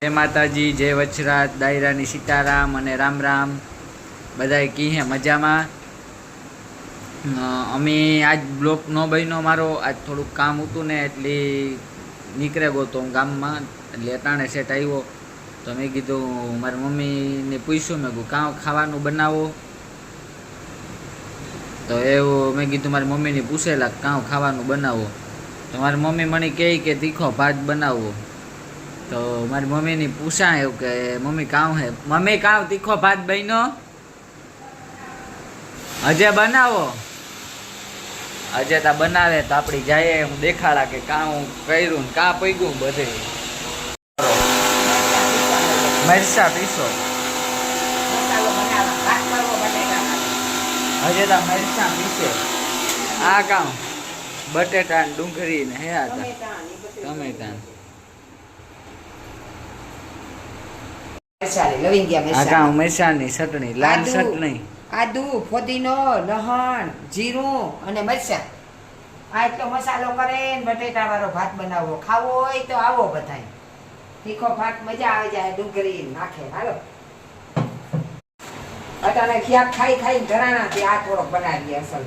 જય માતાજી, જય વચરાત દાયરાની સીતારામ અને રામ રામ. બધાય કી હે મજામાં? અમે આજ બ્લોક નો બન્યો મારો, આજ થોડુંક કામ હતું ને એટલે નીકળે ગયો તો હું ગામમાં, એટલે અટાણે સેટ આવ્યો. તો મેં કીધું, મારી મમ્મીને પૂછ્યું, મેં કહું કાં ખાવાનું બનાવો? તો એવું મેં કીધું, મારી મમ્મીને પૂછેલા, કાં ખાવાનું બનાવો? તો મારી મમ્મી મને કહે કે, તીખો ભાત બનાવવો તો મારી મમ્મીની પૂછા એવું કે મમ્મી કાં હે? મમ્મી કાં તીખો ભાત બન્યો? અજય બનાવો. અજય તા બનાવે તો આપણી જાય હું દેખાડા કે કાં હું કર્યું ને કાં પૈગું બધે. મરસા પીસો. હજે તા મરસા પીસે. આ કામ બટેટા ડુંગળી ને હે આ તમે ટમેટાં આ ચટણી લાલ ચટણી. આદુ ફોદીનો લહણ જીરું અને મરચાં. આ એટલો મસાલો કરે ને બટેટા વાળો ભાત બનાવવો. ખાવો હોય તો આવો બધાય. તીખો ભાત મજા આવે જાય ડુંગળી નાખે. હાલો. અટાણે ખિયાક ખાઈ ખાઈ ઘરાણાથી આ થોડોક બનાવીએ અસલ.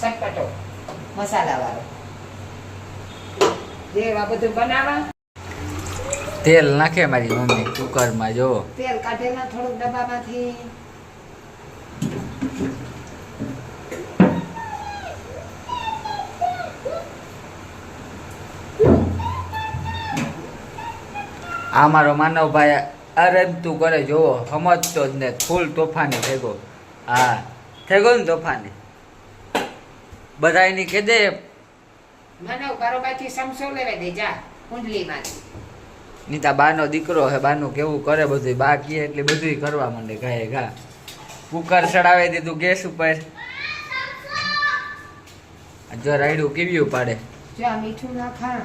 સટપટો મસાલા વાળો જેવા બધું બનાવવા તેલ નાખે મારી મમ્મી કુકરમાં જો. તેલ કાઢેલા થોડુંક ડબ્બામાંથી. આ મારો માનવભાઈ અરમતું કરે જોવો સમજતો જ ને ફૂલ તોફાની થેગો હા થેગો ને તોફાની. બધા એની કે દે. મને બરોબાથી સમસો લેવા દે જા કુંડલીમાંથી નીતા બાનો દીકરો હે, બાનું કેવું કરે બધું બા કહે એટલે બધું કરવા માંડે ગાય ઘા કુકર ચડાવી દીધું ગેસ ઉપર. જો રાયડું કેવ્યું પાડે? મીઠું નાખા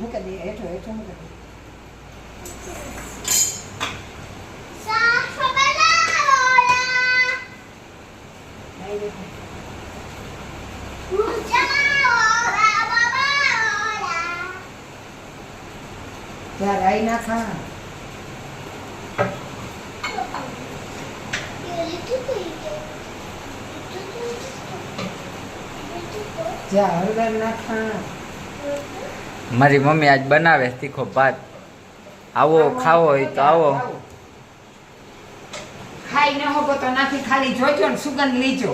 મૂકી દે, હેઠો હેઠો મૂકી જા રાઈ નાખા જા હળદર નાખા મારી મમ્મી આજ બનાવે તીખો ભાત. આવો ખાવો હોય તો આવો. ખાઈ ન હોગો તો નાખી ખાલી જોજો ને સુગંધ લીજો.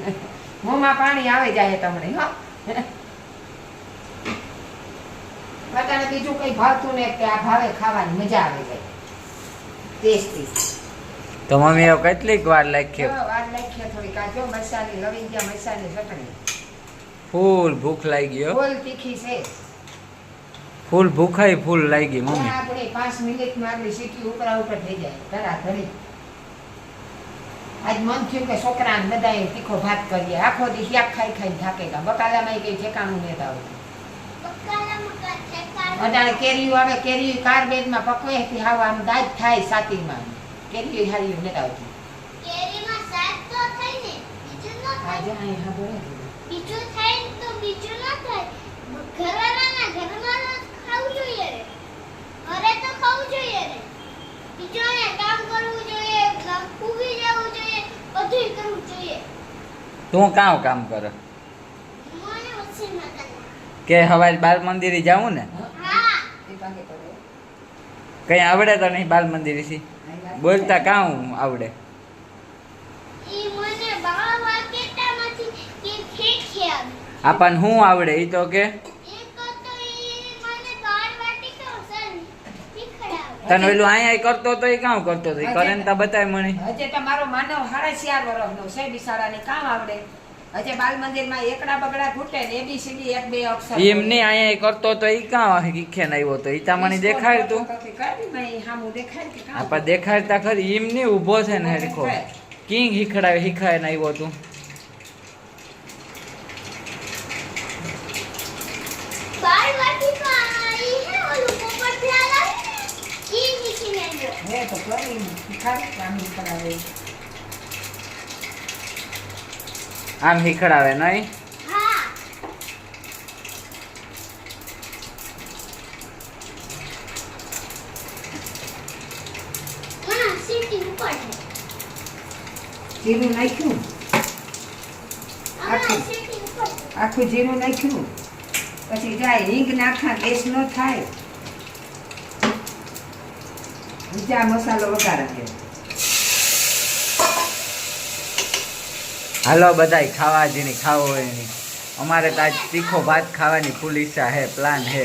મોંમાં પાણી આવે જાય તમને હો. બધાને બીજું કઈ ભાવતું ને કે આ ભાવે ખાવાની મજા આવી જાય ટેસ્ટી. તો મમ્મી કેટલીક વાર લાગી વાર નાખીએ થોડી કાજો મસાલી લવિંગિયા મસાલી ચટણી. ફૂલ ભૂખ લાગી ગયો. ફૂલ તીખી છે. ફૂલ ભૂખાઈ ફૂલ લાગી મમ્મી. આપણે 5 મિનિટમાં આગળ સીટી ઉપરા ઉપર થઈ જાય ધરા ધરી આજ મન થયું કે છોકરાને બધાએ તીખો ભાત કરીએ. આખો દી શાક ખાઈ ખાઈ થાકે બકાલામાં કઈ ઠેકાણું નહીં આવતું. અટાણે કેરીયું આવે કેરીયું કારબેજમાં પકવે થી હાવ આમ દાજ થાય સાતીમાં. કેરીયું હારીઓ નથી આવતી. કેરીમાં તો થાય ને બીજું ન થાય. આજે હા બોલે બીજું થાય તો બીજું ન થાય. ઘરવાળાના ઘરમાં ખાવું જોઈએ રે. ઘરે તો ખાવું જોઈએ રે. બીજું કામ કરવું જોઈએ ઉગી જવું જોઈએ બધું કરવું જોઈએ. તું કામ કામ કરે? મને મશીનમાં કે હવારે બાર મંદિરે જાવું ને? કઈ આવડે તો નહીં બાલ મંદિરથી બોલતા આવડે? કે ફેંક્યા આપણને શું આવડે? એ તો કે? એક તો ઈ મને બાર વાટિકા સર શીખડાવે તને ઓલું અહીંયા કરતો તો એ કામ કરતો તો? કરે ને તા બતાય મને. હજે તમારો માનવ સાડા ચાર વર્ષનો છે બિચારાને કામ આવડે. હજે બાલ મંદિરમાં એકડા બગડા ઘૂટે ને એબીસીડી એક બે અક્ષર એમ નહીં અહીંયા કરતો તો એ કામ શીખે ને આવ્યો તો? એ તમને દેખાડ તું? હામું દેખાય કે કામ આપણે દેખાડતા ખરી. એમ નહીં ઊભો છે ને હરખો. કિંગ શીખડાવે શીખાય ને આવ્યો તું? બાર વાટિકા ઈ હે ઓલું પોપટલાલ આવે ને ઈ શીખીને આવ્યો. હે તો કરી. શીખાડે કામ કરાવે આમ હીખડાવે નહીં? જીરું નાખ્યું? આખું જીરું નાખ્યું? પછી જાય હિંગ નાખા ગેસ ન થાય. બીજા મસાલો વગાડે હાલો બધાય ખાવા જેની ખાવો હોય એની. અમારે તો આજ તીખો ભાત ખાવાની ફૂલ ઈચ્છા હે પ્લાન હે.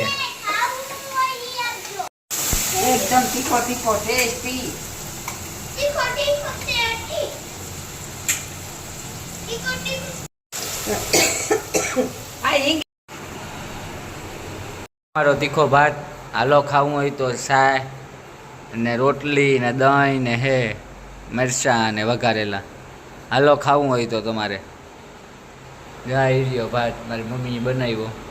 એકદમ તીખો તીખો ટેસ્ટી અમારો તીખો ભાત હાલો ખાવું હોય તો સાય ને રોટલી ને દહીં ને હે મરચાં ને વઘારેલા. હાલો ખાવું હોય તો તમારે. ગાય રહ્યો ભાત મારી મમ્મીએ બનાવ્યો.